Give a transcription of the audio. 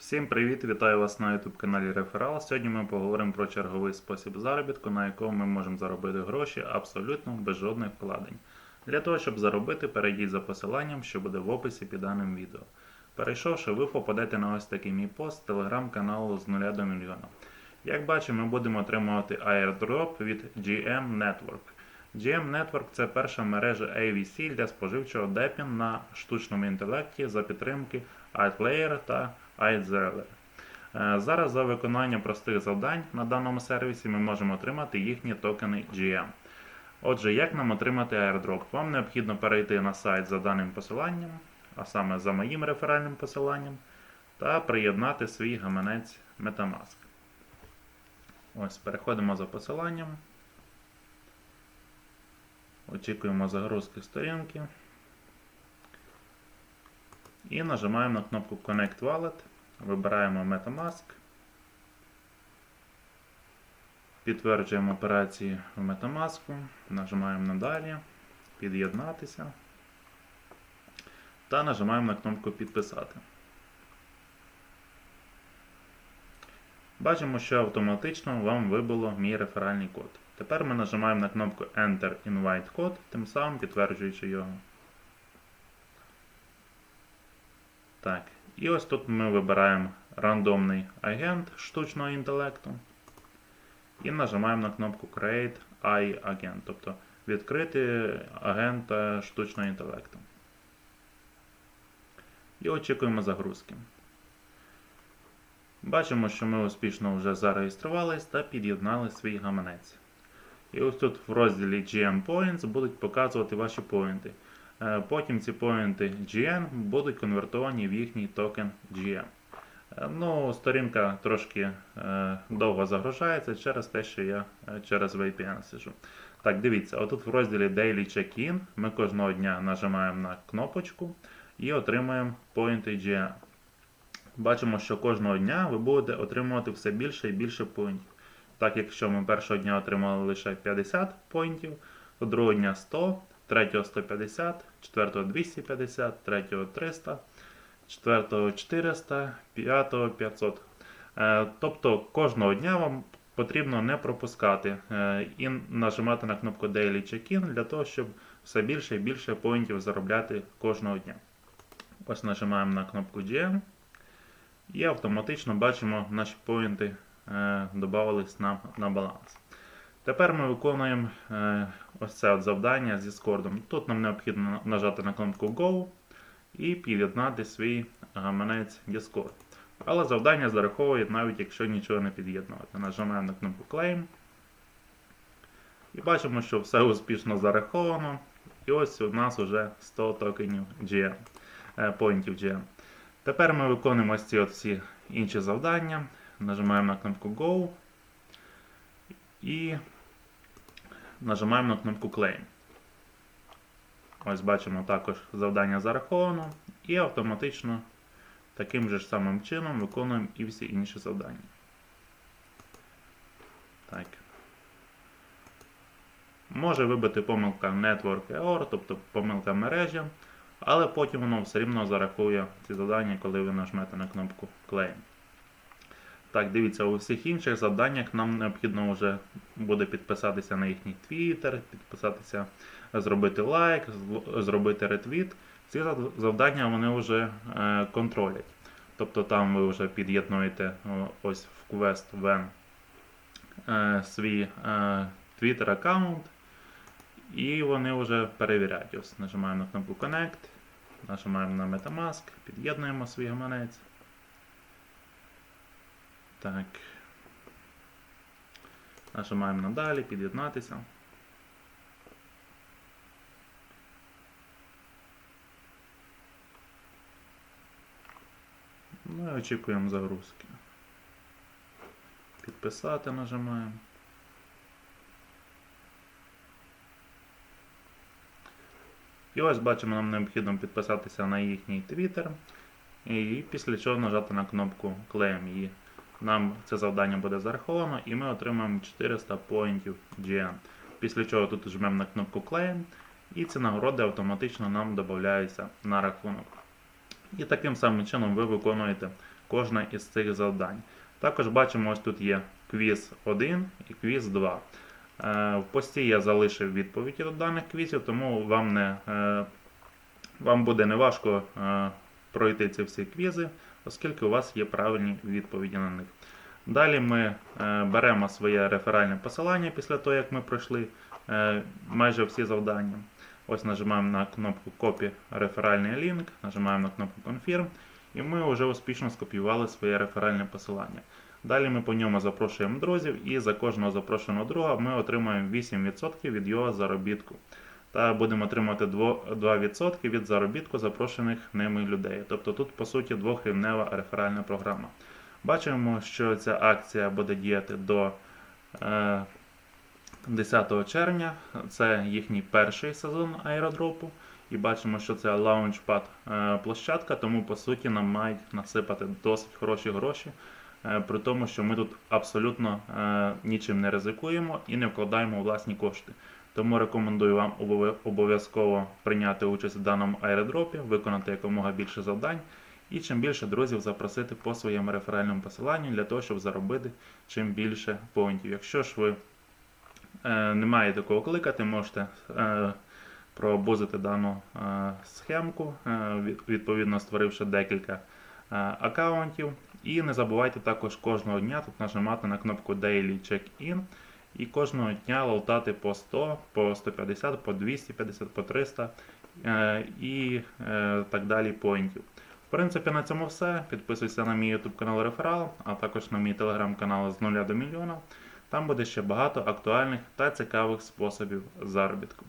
Всім привіт! Вітаю вас на YouTube каналі Реферал. Сьогодні ми поговоримо про черговий спосіб заробітку, на якому ми можемо заробити гроші абсолютно без жодних вкладень. Для того, щоб заробити, перейдіть за посиланням, що буде в описі під даним відео. Перейшовши, ви попадете на ось такий мій пост телеграм-каналу з 0 до мільйона. Як бачимо, ми будемо отримувати airdrop від GM Network. GM Network це перша мережа AVC для споживчого депін на штучному інтелекті за підтримки iPlayer та iZeller. Е, Зараз за виконання простих завдань на даному сервісі ми можемо отримати їхні токени GM. Отже, як нам отримати airdrop? Вам необхідно перейти на сайт за даним посиланням, а саме за моїм реферальним посиланням, та приєднати свій гаманець Metamask. Ось, переходимо за посиланням. Очікуємо загрузки сторінки. І нажимаємо на кнопку Connect Wallet. Вибираємо Metamask. Підтверджуємо операції в Metamask. Нажимаємо надалі. Під'єднатися. Та нажимаємо на кнопку Підписати. Бачимо, що автоматично вам вибило мій реферальний код. Тепер ми нажимаємо на кнопку Enter Invite Code, тим самим підтверджуючи його. Так, і ось тут ми вибираємо рандомний агент штучного інтелекту. І нажимаємо на кнопку Create AI Agent, тобто відкрити агента штучного інтелекту. І очікуємо загрузки. Бачимо, що ми успішно вже зареєструвались та під'єднали свій гаманець. І ось тут в розділі GM Points будуть показувати ваші поінти. Е, Потім ці поінти GN будуть конвертовані в їхній токен GM. Е, Ну, сторінка трошки е, довго загружається через те, що я через VPN сижу. Так, дивіться, отут в розділі Daily Check-in ми кожного дня нажимаємо на кнопочку і отримуємо поінти GM. Бачимо, що кожного дня ви будете отримувати все більше і більше поінтів. Так, якщо ми першого дня отримали лише 50 поінтів, то другого дня 100, третього 150, четвертого 250, третього 300, четвертого 400, п'ятого 500. Е, Тобто кожного дня вам потрібно не пропускати е, і нажимати на кнопку Daily Check-in для того, щоб все більше і більше поінтів заробляти кожного дня. Ось нажимаємо на кнопку GM. І автоматично бачимо, наші поінти е, додавались нам на баланс. Тепер ми виконуємо е, ось це от завдання зі Discord. Тут нам необхідно нажати на кнопку Go і під'єднати свій гаманець Discord. Але завдання зараховує навіть якщо нічого не під'єднувати. Нажимаємо на кнопку Claim. І бачимо, що все успішно зараховано. І ось у нас вже 100 токенів GM, е, поінтів GM. Тепер ми виконуємо ось ці от всі інші завдання. Нажимаємо на кнопку Go і нажимаємо на кнопку Claim. Ось бачимо також завдання зараховано і автоматично таким же ж самим чином виконуємо і всі інші завдання. Так. Може вибити помилка Network Error, тобто помилка мережі, але потім воно все рівно зарахує ці завдання, коли ви нажмете на кнопку Claim. Так, дивіться, у всіх інших завданнях нам необхідно вже буде підписатися на їхній Twitter, підписатися, зробити лайк, зробити ретвіт. Ці завдання вони вже е, контролять. Тобто там ви вже під'єднуєте ось в When е, свій е, Twitter аккаунт, і вони вже перевіряють. Ось нажимаємо на кнопку Connect, нажимаємо на Metamask, під'єднуємо свій гаманець. Так. Нажимаємо надалі, під'єднатися. Ну і очікуємо загрузки. Підписати нажимаємо. І ось бачимо, нам необхідно підписатися на їхній Twitter. І після чого нажати на кнопку Claim її. Нам це завдання буде зараховано і ми отримаємо 400 поінтів GM. Після чого тут жмемо на кнопку Claim і ці нагороди автоматично нам додаються на рахунок. І таким самим чином ви виконуєте кожне із цих завдань. Також бачимо, ось тут є квіз 1 і квіз 2. Е, В пості я залишив відповіді до даних квізів, тому вам, не, е, вам буде неважко е, пройти ці всі квізи, оскільки у вас є правильні відповіді на них. Далі ми е, беремо своє реферальне посилання після того, як ми пройшли е, майже всі завдання. Ось нажимаємо на кнопку Copy реферальний лінк, нажимаємо на кнопку Confirm, і ми вже успішно скопіювали своє реферальне посилання. Далі ми по ньому запрошуємо друзів, і за кожного запрошеного друга ми отримаємо 8% від його заробітку. Та будемо отримати 2% 2% від заробітку запрошених ними людей. Тобто тут, по суті, двохрівнева реферальна програма. Бачимо, що ця акція буде діяти до е, 10 червня. Це їхній перший сезон аеродропу. І бачимо, що це лаунчпад е, площадка, тому по суті нам мають насипати досить хороші гроші. е, При тому, що ми тут абсолютно е, нічим не ризикуємо і не вкладаємо власні кошти. Тому рекомендую вам обов'язково прийняти участь в даному аеродропі, виконати якомога більше завдань і чим більше друзів запросити по своєму реферальному посиланню для того, щоб заробити чим більше поінтів. Якщо ж ви е, не маєте кого кликати, можете е, пробузити дану е, схемку, е, відповідно створивши декілька е, аккаунтів. І не забувайте також кожного дня тут нажимати на кнопку Daily Check-in і кожного дня лотати по 100, по 150, по 250, по 300 е, і е, так далі поінтів. В принципі, на цьому все. Підписуйся на мій YouTube канал Реферал, а також на мій телеграм-канал з 0 до мільйона. Там буде ще багато актуальних та цікавих способів заробітку.